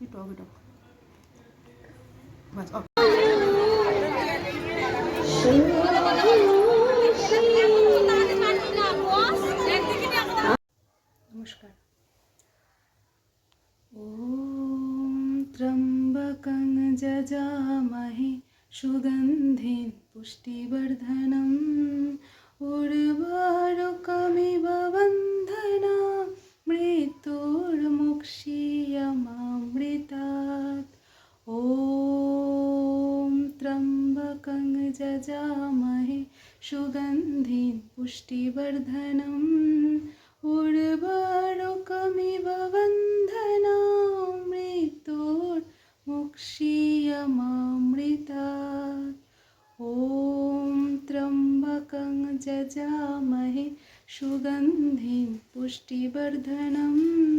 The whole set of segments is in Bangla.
কি টক এটা বাস অফ। নমস্কার ॐ त्र्यम्बकं जजामहे सुगन्धिं पुष्टिवर्धनम् त्र्यम्बकं जजामहे सुगन्धिं पुष्टिवर्धनम् उर्वारुकमिव बन्धना मृत्युर्मुक्षीयमामृतात् ॐ त्र्यम्बकं जजामहे सुगन्धिं पुष्टिवर्धनम्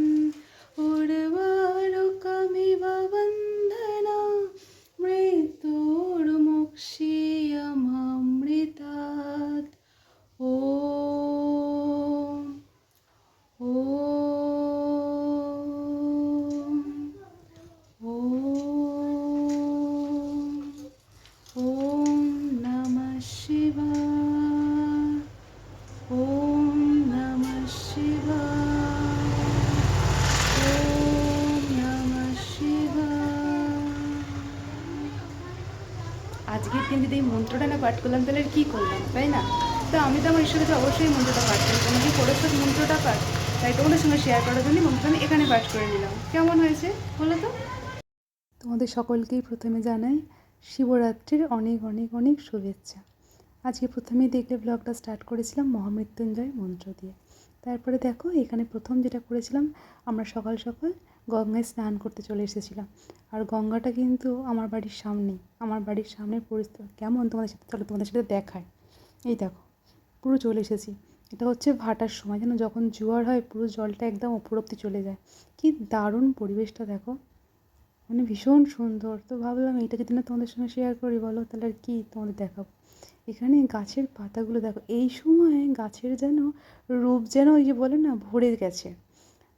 মন্ত্রটা না পাঠ করলাম তাহলে কী করলাম, তাই না? তো আমি তো আমার ঈশ্বরের অবশ্যই মন্ত্রটা পাঠ করি। তোমরা কি করেছ মন্ত্রটা পাঠ? তাই তোমাদের সঙ্গে শেয়ার করার জন্য মন্ত্রটা আমি এখানে পাঠ করে নিলাম। কেমন হয়েছে, বলো তো? তোমাদের সকলকেই প্রথমে জানাই শিবরাত্রির অনেক অনেক অনেক শুভেচ্ছা। আজকে প্রথমেই দেখলে ব্লগটা স্টার্ট করেছিলাম মহামৃত্যুঞ্জয় মন্ত্র দিয়ে। তারপরে দেখো এখানে প্রথম যেটা করেছিলাম, আমরা সকাল সকাল গঙ্গায় স্নান করতে চলে এসেছিলাম। আর গঙ্গাটা কিন্তু আমার বাড়ির সামনেই। আমার বাড়ির সামনের পরিস্থিতি কেমন তোমাদের সাথে? চলো তোমাদের সাথে দেখায় এই দেখো, পুরো চলে এসেছি। এটা হচ্ছে ভাটার সময়। যেন যখন জোয়ার হয়, পুরো জলটা একদম ওপর অব্দি চলে যায়। কি দারুণ পরিবেশটা দেখো। মানে ভীষণ সুন্দর। তো ভাবলাম এইটা যদি না তোমাদের সঙ্গে শেয়ার করি, বলো তাহলে আর কি তোমাদের দেখাবো। এখানে গাছের পাতাগুলো দেখো। এই সময় গাছের যেন রূপ যেন ওই যে বলে না, ভরে গেছে।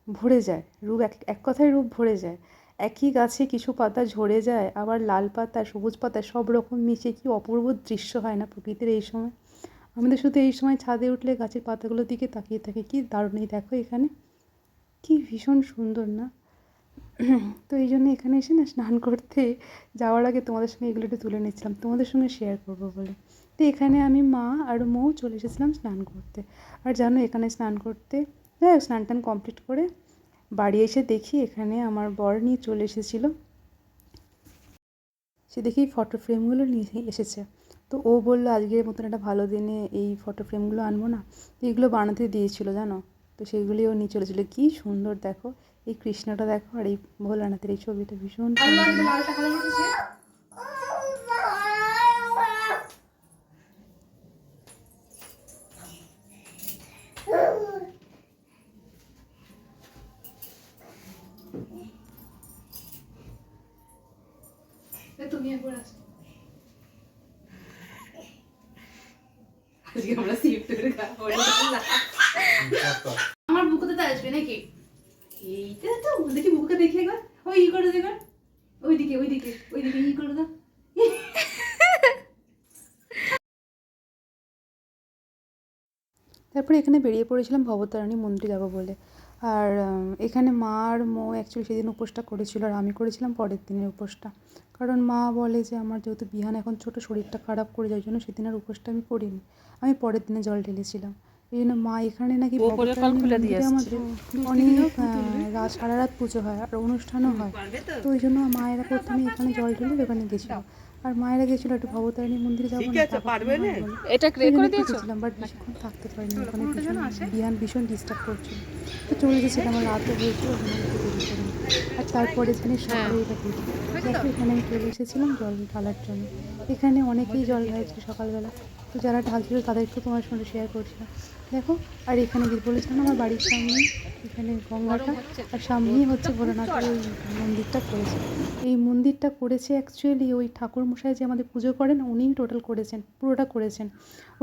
ভরে যায়। রূপ এক এক কথায় রূপ ভরে যায়। একই গাছে কিছু পাতা ঝরে যায়, আবার লাল পাতা, সবুজ পাতা, সব রকম মিশে কি অপূর্ব দৃশ্য হয় না প্রকৃতির এই সময়? আমাদের শুধু এই সময় ছাদে উঠলে গাছের পাতাগুলোর দিকে তাকিয়ে থাকে। কি দারুণ! এই দেখো এখানে। কি ভীষণ সুন্দর, না? তো এই জন্য এখানে এসে না স্নান করতে যাওয়ার আগে তোমাদের সঙ্গে এগুলো একটু তুলে নিচ্ছিলাম তোমাদের সঙ্গে শেয়ার করব বলে। তো এখানে আমি মা আর মৌ চলে এসেছিলাম স্নান করতে। আর জানো এখানে স্নান করতে হ্যাঁ স্নান টান কমপ্লিট করে বাড়ি এসে দেখি এখানে আমার বর নিয়ে চলে এসেছিল। সে দেখি ফটো ফ্রেমগুলো নিয়ে এসেছে। তো ও বলল, আজকের মতন একটা ভালো দিনে এই ফটো ফ্রেমগুলো আনব না। এগুলো বানাতে দিয়েছিল, জানো? তো সেগুলি ও নিয়ে চলেছিলো কী সুন্দর, দেখো। এই কৃষ্ণটা দেখো আর এই ভোলানাথের এই ছবিটা ভীষণ তুমি একবার আসো। আজকে আমরা শিফট করে আমার বুকুতে তো আসবে নাকি? এইটা তো দেখি বুকুকে দেখি একবার। ওই ই করে দেখো ওইদিকে ওইদিকে ওইদিকে ই করে দাও। তারপরে এখানে বেরিয়ে পড়েছিলাম ভবতারিণী মন্দিরে যাব বলে। আর এখানে মা আর মো অ্যাকচুয়ালি সেদিন উপোসটা করেছিল আর আমি করেছিলাম পরের দিনের উপোসটা। কারণ মা বলে যে আমার যেহেতু বিহান এখন ছোট, শরীরটা খারাপ করে যাওয়ার জন্য সেদিন আর উপোসটা আমি করিনি। আমি পরের দিনে জল ঢেলেছিলাম। এই জন্য মা এখানে নাকি আমাদের অনেক রাত সারা রাত পুজো হয় আর অনুষ্ঠানও হয়। তো। ওই জন্য মায়েরা প্রথমে এখানে জল ঢেলে ওখানে গেছিল। আর মায়েরা গেছিল একটু ভবতারিণী মন্দিরে যাব না এটা বাট বেশিক্ষণ থাকতে পারিনি। ওখানে ভীষণ বিহান ভীষণ ডিস্টার্ব করছিল। তো চলে গেছিলাম আমার রাতে হয়েছিল আর তারপরে এখানে সকালে এটা পুজো দেখো এখানে আমি চলে এসেছিলাম জল ঢালার জন্য এখানে অনেকেই জল ঢালছিল সকালবেলা। তো যারা ঢালছিল তাদেরকেও তোমার সঙ্গে শেয়ার করছিলাম। দেখো, আর এখানে বলেছিলাম আমার বাড়ির সামনে, এখানে গঙ্গাটা, আর সামনেই হচ্ছে ভোলানাথের ওই মন্দিরটা করেছে। এই মন্দিরটা করেছে অ্যাকচুয়ালি ওই ঠাকুরমশাই যে আমাদের পুজো করেন, উনিই টোটাল করেছেন, পুরোটা করেছেন।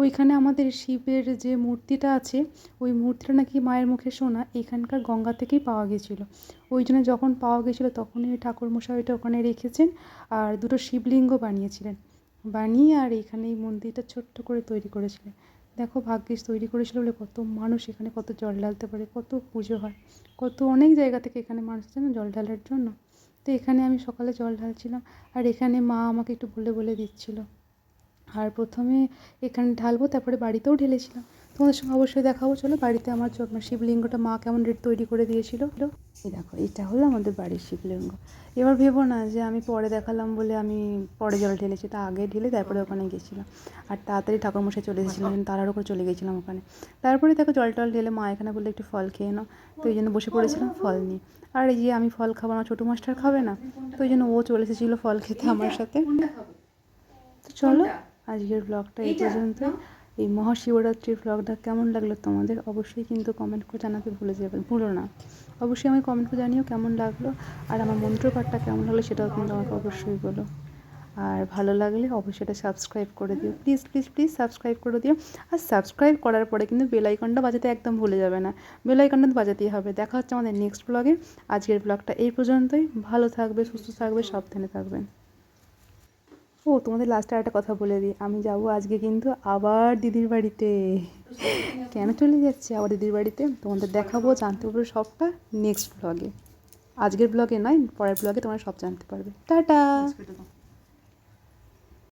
ওইখানে আমাদের শিবের যে মূর্তিটা আছে, ওই মূর্তিটা নাকি মায়ের মুখে শোনা এখানকার গঙ্গা থেকেই পাওয়া গেছিল। ওই জন্য যখন পাওয়া গেছিল, তখনই ওই ঠাকুরমশাই ওইটা ওখানে রেখেছেন, আর দুটো শিবলিঙ্গ বানিয়েছিলেন। বানিয়ে আর এখানে এই মন্দিরটা ছোট্ট করে তৈরি করেছিলেন। দেখো ভাগ্যিস তৈরি করেছিল বলে কত মানুষ এখানে কত জল ঢালতে পারে, কত পুজো হয়, কত অনেক জায়গা থেকে এখানে মানুষ যেন না জল ঢালার জন্য। তো এখানে আমি সকালে জল ঢালছিলাম আর এখানে মা আমাকে একটু বলে বলে দিচ্ছিল। আর প্রথমে এখানে ঢালবো, তারপরে বাড়িতেও ঢেলেছিলাম। তোমাদের সঙ্গে অবশ্যই দেখাবো। চলো বাড়িতে আমার মানে শিবলিঙ্গটা মা কেমন রেট তৈরি করে দিয়েছিল। এই দেখো, এটা হলো আমাদের বাড়ির শিবলিঙ্গ। এবার ভেবো না যে আমি পরে দেখালাম বলে আমি পরে জল ঢেলেছি, তা আগে ঢেলে তারপরে ওখানে গেছিলাম। আর তাড়াতাড়ি ঠাকুরমশাই চলে এসেছিলাম তাড়াহুড়ো করে চলে গেছিলাম ওখানে। তারপরে দেখো জল টল ঢেলে মা এখানে বললে একটু ফল খেয়ে নাও, তো এই জন্য বসে পড়েছিলাম ফল নিয়ে। আর এই যে আমি ফল খাব না ছোটো মাস্টার খাবে না, তো ওই জন্য ও চলে এসেছিল ফল খেতে আমার সাথে। তো চলো, আজকের ব্লগটা এই পর্যন্ত এই মহাশিবরাত্রির ব্লগটা কেমন লাগল তোমাদের অবশ্যই কিন্তু কমেন্ট করে জানাতে ভুলে যাবে, ভুলো না। অবশ্যই আমি কমেন্ট করে জানিও কেমন লাগল আর আমার মন্ত্রপাঠটা কেমন লাগল সেটাও কিন্তু আমাকে অবশ্যই বলো। আর ভালো লাগলে অবশ্যই এটা সাবস্ক্রাইব করে দিও। প্লিজ প্লিজ প্লিজ সাবস্ক্রাইব করে দিও। আর সাবস্ক্রাইব করার পরে কিন্তু বেল আইকনটা বাজাতে একদম ভুলে যাবে না। বেল আইকনটা তো বাজাতেই হবে। দেখা হচ্ছে আমাদের নেক্সট ব্লগে আজকের ব্লগটা এই পর্যন্তই। ভালো থাকবে, সুস্থ থাকবে, সাবধানে থাকবেন। ও, তোমাদের লাস্টে একটা কথা বলে দিই। আমি যাব আজকে কিন্তু আবার দিদির বাড়িতে। কেন চলে যাচ্ছে আবার দিদির বাড়িতে? তোমাদের দেখাবো, জানতে পারব সবটা নেক্সট ব্লগে আজকের ব্লগে নয়, পরের ব্লগে তোমরা সব জানতে পারবে। টাটা!